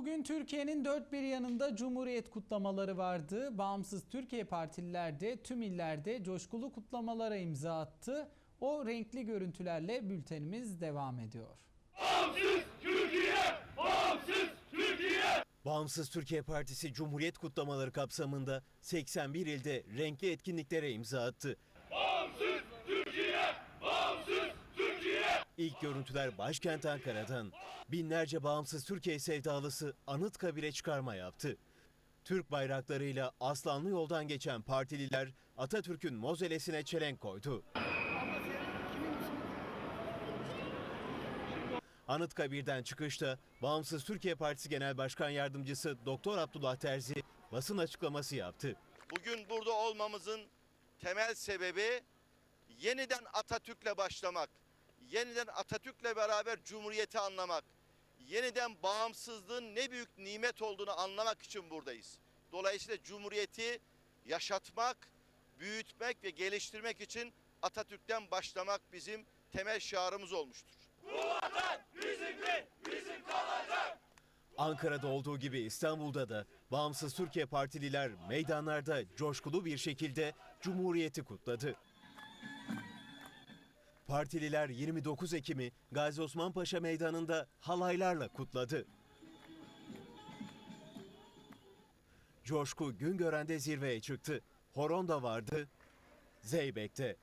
Bugün Türkiye'nin dört bir yanında Cumhuriyet kutlamaları vardı. Bağımsız Türkiye partililer de tüm illerde coşkulu kutlamalara imza attı. O renkli görüntülerle bültenimiz devam ediyor. Bağımsız Türkiye! Bağımsız Türkiye! Bağımsız Türkiye Partisi Cumhuriyet kutlamaları kapsamında 81 ilde renkli etkinliklere imza attı. Bağımsız Türkiye! Bağımsız Türkiye! İlk görüntüler başkent Ankara'dan. Binlerce bağımsız Türkiye sevdalısı Anıtkabir'e çıkarma yaptı. Türk bayraklarıyla Aslanlı yoldan geçen partililer Atatürk'ün mozelesine çelenk koydu. Anıtkabir'den çıkışta Bağımsız Türkiye Partisi Genel Başkan Yardımcısı Doktor Abdullah Terzi basın açıklaması yaptı. Bugün burada olmamızın temel sebebi yeniden Atatürk'le başlamak. Yeniden Atatürk'le beraber Cumhuriyeti anlamak. Yeniden bağımsızlığın ne büyük nimet olduğunu anlamak için buradayız. Dolayısıyla Cumhuriyeti yaşatmak, büyütmek ve geliştirmek için Atatürk'ten başlamak bizim temel şiarımız olmuştur. Ankara'da olduğu gibi İstanbul'da da Bağımsız Türkiye Partililer meydanlarda coşkulu bir şekilde Cumhuriyeti kutladı. Partililer 29 Ekim'i Gazi Osman Paşa Meydanı'nda halaylarla kutladı. Coşku Güngören'de zirveye çıktı. Horon da vardı, Zeybek'te.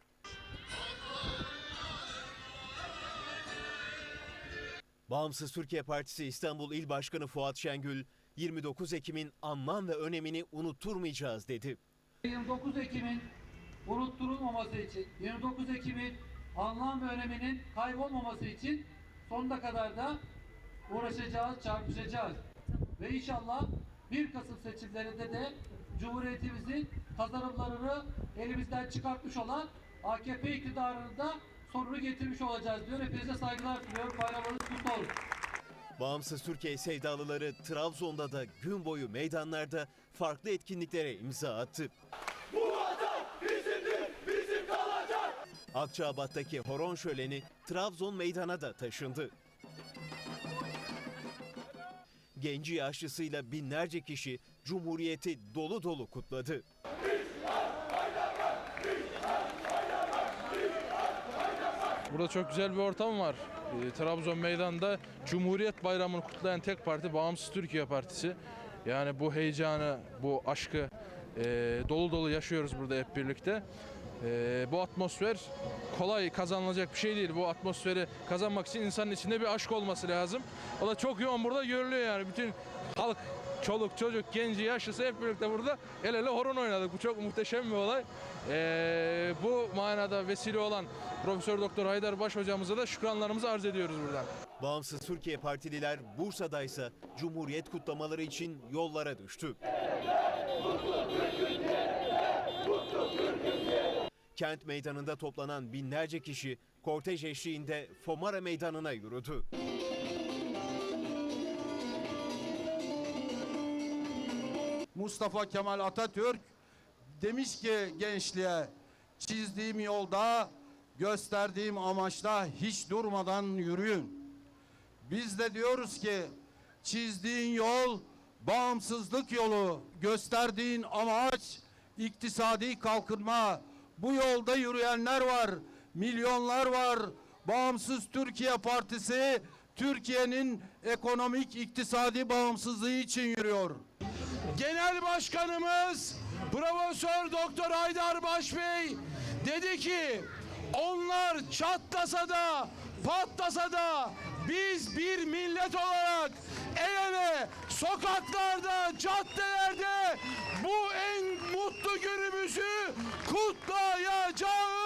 Bağımsız Türkiye Partisi İstanbul İl Başkanı Fuat Şengül, 29 Ekim'in anlam ve önemini unutturmayacağız dedi. 29 Ekim'in unutturulmaması için, 29 Ekim'in anlam ve öneminin kaybolmaması için sonuna kadar da uğraşacağız, çarpışacağız. Ve inşallah 1 Kasım seçimlerinde de Cumhuriyetimizin kazanımlarını elimizden çıkartmış olan AKP iktidarını da sonunu getirmiş olacağız diyor. Hepinize saygılar sunuyorum. Bayramınız kutlu olsun. Bağımsız Türkiye sevdalıları Trabzon'da da gün boyu meydanlarda farklı etkinliklere imza attı. Bu vatan bizimdir, bizim kalacak! Akçabat'taki horon şöleni Trabzon meydana da taşındı. Genci yaşlısıyla binlerce kişi Cumhuriyeti dolu dolu kutladı. Burada çok güzel bir ortam var. Ee, Trabzon Meydanı'nda Cumhuriyet Bayramı'nı kutlayan tek parti Bağımsız Türkiye Partisi. Yani bu heyecanı, bu aşkı e, dolu dolu yaşıyoruz burada hep birlikte. E, bu atmosfer kolay kazanılacak bir şey değil. Bu atmosferi kazanmak için insanın içinde bir aşk olması lazım. O da çok yoğun burada görülüyor yani. Bütün halk, çoluk, çocuk, genci, yaşlısı hep birlikte burada el ele horon oynadık. Bu çok muhteşem bir olay. E, bu manada vesile olan Profesör Doktor Haydar Baş hocamıza da şükranlarımızı arz ediyoruz buradan. Bağımsız Türkiye Partililer Bursa'daysa Cumhuriyet kutlamaları için yollara düştü. Kent meydanında toplanan binlerce kişi kortej eşliğinde Fomara Meydanı'na yürüdü. Mustafa Kemal Atatürk demiş ki gençliğe çizdiğim yolda gösterdiğim amaçta hiç durmadan yürüyün. Biz de diyoruz ki çizdiğin yol bağımsızlık yolu, gösterdiğin amaç iktisadi kalkınma. Bu yolda yürüyenler var, milyonlar var. Bağımsız Türkiye Partisi Türkiye'nin ekonomik iktisadi bağımsızlığı için yürüyor. Genel Başkanımız Profesör Doktor Haydar Baş Bey dedi ki onlar çatlasa da patlasa da biz bir millet olarak el ele sokaklarda, caddelerde mutlu günümüzü kutlayacağız.